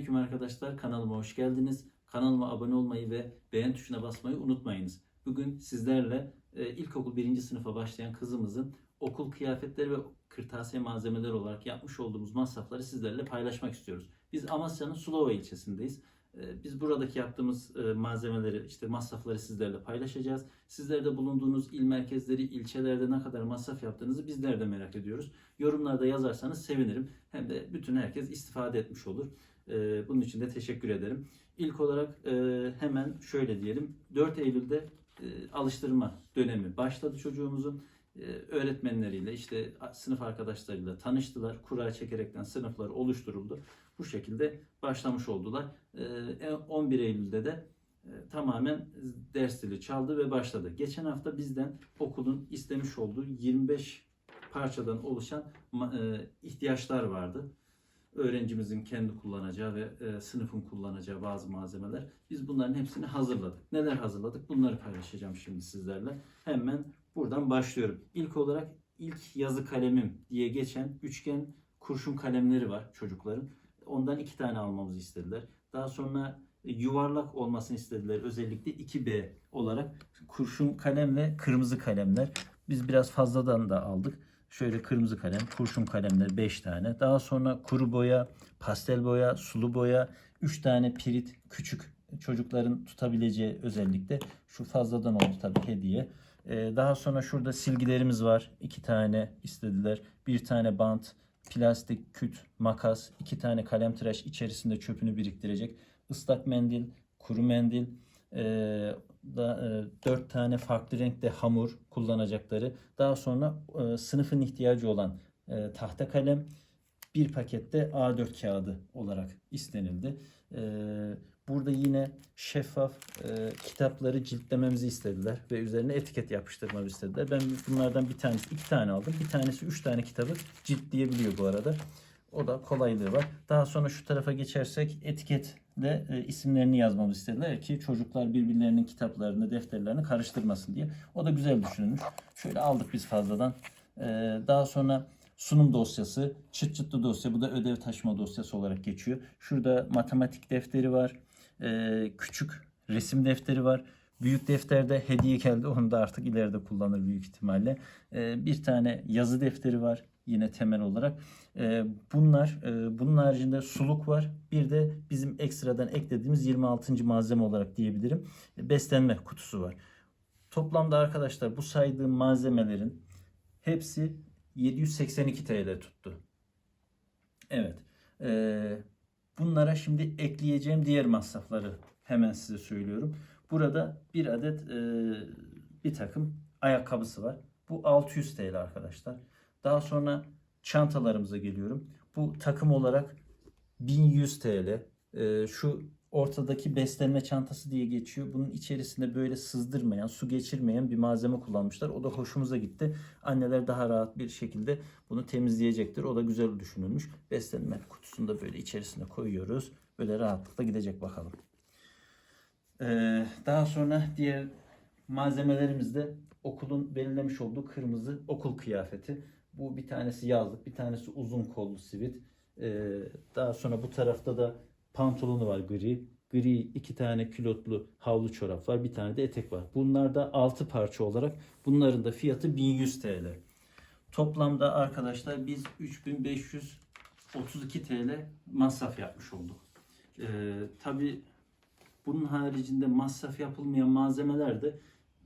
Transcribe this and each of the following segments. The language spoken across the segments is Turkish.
Selamünaleyküm arkadaşlar. Kanalıma hoş geldiniz. Kanalıma abone olmayı ve beğen tuşuna basmayı unutmayınız. Bugün sizlerle e, ilkokul birinci sınıfa başlayan kızımızın okul kıyafetleri ve kırtasiye malzemeleri olarak yapmış olduğumuz masrafları sizlerle paylaşmak istiyoruz. Biz Amasya'nın Sulova ilçesindeyiz. E, Biz buradaki yaptığımız e, malzemeleri, işte masrafları sizlerle paylaşacağız. Sizler de bulunduğunuz il merkezleri, ilçelerde ne kadar masraf yaptığınızı bizler de merak ediyoruz. Yorumlarda yazarsanız sevinirim. Hem de bütün herkes istifade etmiş olur. Ee, Bunun için de teşekkür ederim. İlk olarak e, hemen şöyle diyelim. 4 Eylül'de e, alıştırma dönemi başladı çocuğumuzun. E, Öğretmenleriyle işte sınıf arkadaşlarıyla tanıştılar. Kura çekerekten sınıflar oluşturuldu. Bu şekilde başlamış oldular. E, 11 Eylül'de de tamamen ders dili çaldı ve başladı. Geçen hafta bizden okulun istemiş olduğu 25 parçadan oluşan ihtiyaçlar vardı. Öğrencimizin kendi kullanacağı ve e, sınıfın kullanacağı bazı malzemeler. Biz bunların hepsini hazırladık. Neler hazırladık? Bunları paylaşacağım şimdi sizlerle. Hemen buradan başlıyorum. İlk olarak ilk yazı kalemim diye geçen üçgen kurşun kalemleri var çocukların. Ondan iki tane almamızı istediler. Daha sonra yuvarlak olmasını istediler. Özellikle 2B olarak kurşun kalem ve kırmızı kalemler. Biz biraz fazladan da aldık. Şöyle kırmızı kalem, kurşun kalemler 5 tane. Daha sonra kuru boya, pastel boya, sulu boya, 3 tane pirit küçük çocukların tutabileceği özellikle. Şu fazladan oldu tabii hediye. Ee, daha sonra şurada silgilerimiz var. 2 tane istediler. Bir tane bant, plastik küt, makas, 2 tane kalem tıraş içerisinde çöpünü biriktirecek. ıslak mendil, kuru mendil, ee, da, e, 4 tane farklı renkte hamur kullanacakları. Daha sonra e, sınıfın ihtiyacı olan e, tahta kalem, bir pakette A4 kağıdı olarak istenildi. E, burada yine şeffaf e, kitapları ciltlememizi istediler ve üzerine etiket yapıştırmamı istediler. Ben bunlardan bir tanesi, iki tane aldım. Bir tanesi üç tane kitabı ciltleyebiliyor bu arada. O da kolaylığı var. Daha sonra şu tarafa geçersek etiketle e, isimlerini yazmamı istediler ki çocuklar birbirlerinin kitaplarını, defterlerini karıştırmasın diye. O da güzel düşünülmüş. Şöyle aldık biz fazladan. E, daha sonra sunum dosyası, çıt çıtlı dosya. Bu da ödev taşıma dosyası olarak geçiyor. Şurada matematik defteri var. E, küçük resim defteri var. Büyük defterde hediye geldi. Onu da artık ileride kullanır büyük ihtimalle. E, bir tane yazı defteri var yine temel olarak. E, bunlar e, bunun haricinde suluk var. Bir de bizim ekstradan eklediğimiz 26. malzeme olarak diyebilirim. E, beslenme kutusu var. Toplamda arkadaşlar bu saydığım malzemelerin hepsi 782 TL tuttu. Evet. E, bunlara şimdi ekleyeceğim diğer masrafları hemen size söylüyorum. Burada bir adet bir takım ayakkabısı var. Bu 600 TL arkadaşlar. Daha sonra çantalarımıza geliyorum. Bu takım olarak 1100 TL. Ee, şu ortadaki beslenme çantası diye geçiyor. Bunun içerisinde böyle sızdırmayan, su geçirmeyen bir malzeme kullanmışlar. O da hoşumuza gitti. Anneler daha rahat bir şekilde bunu temizleyecektir. O da güzel düşünülmüş. Beslenme kutusunu da böyle içerisine koyuyoruz. Böyle rahatlıkla gidecek bakalım. Ee, daha sonra diğer malzemelerimizde okulun belirlemiş olduğu kırmızı okul kıyafeti. Bu bir tanesi yazlık, bir tanesi uzun kollu sivit. Ee, daha sonra bu tarafta da pantolonu var gri. Gri iki tane külotlu havlu çorap var. Bir tane de etek var. Bunlar da 6 parça olarak. Bunların da fiyatı 1100 TL. Toplamda arkadaşlar biz 3532 TL masraf yapmış olduk. Ee, Tabi bunun haricinde masraf yapılmayan malzemeler de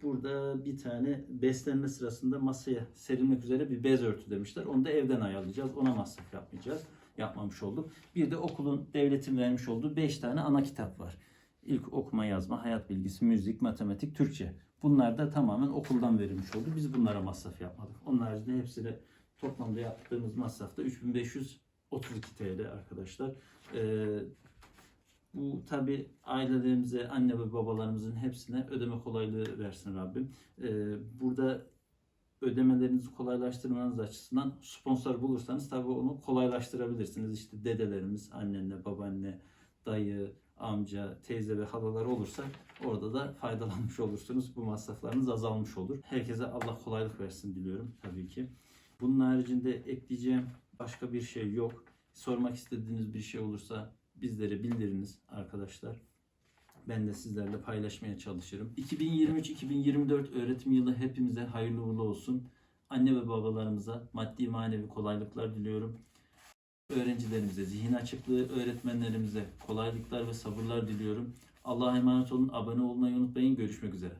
burada bir tane beslenme sırasında masaya serilmek üzere bir bez örtü demişler. Onu da evden ayarlayacağız. Ona masraf yapmayacağız. Yapmamış olduk. Bir de okulun devletin vermiş olduğu 5 tane ana kitap var. İlk okuma yazma, hayat bilgisi, müzik, matematik, Türkçe. Bunlar da tamamen okuldan verilmiş oldu. Biz bunlara masraf yapmadık. Onun haricinde hepsine toplamda yaptığımız masraf da 3532 TL arkadaşlar. Ee, bu tabi ailelerimize, anne ve babalarımızın hepsine ödeme kolaylığı versin Rabbim. Ee, burada ödemelerinizi kolaylaştırmanız açısından sponsor bulursanız tabi onu kolaylaştırabilirsiniz. İşte dedelerimiz, annenle, babaanne, dayı, amca, teyze ve halalar olursa orada da faydalanmış olursunuz. Bu masraflarınız azalmış olur. Herkese Allah kolaylık versin diliyorum tabii ki. Bunun haricinde ekleyeceğim başka bir şey yok. Sormak istediğiniz bir şey olursa bizlere bildiriniz arkadaşlar. Ben de sizlerle paylaşmaya çalışırım. 2023-2024 öğretim yılı hepimize hayırlı uğurlu olsun. Anne ve babalarımıza maddi manevi kolaylıklar diliyorum. Öğrencilerimize zihin açıklığı, öğretmenlerimize kolaylıklar ve sabırlar diliyorum. Allah'a emanet olun. Abone olmayı unutmayın. Görüşmek üzere.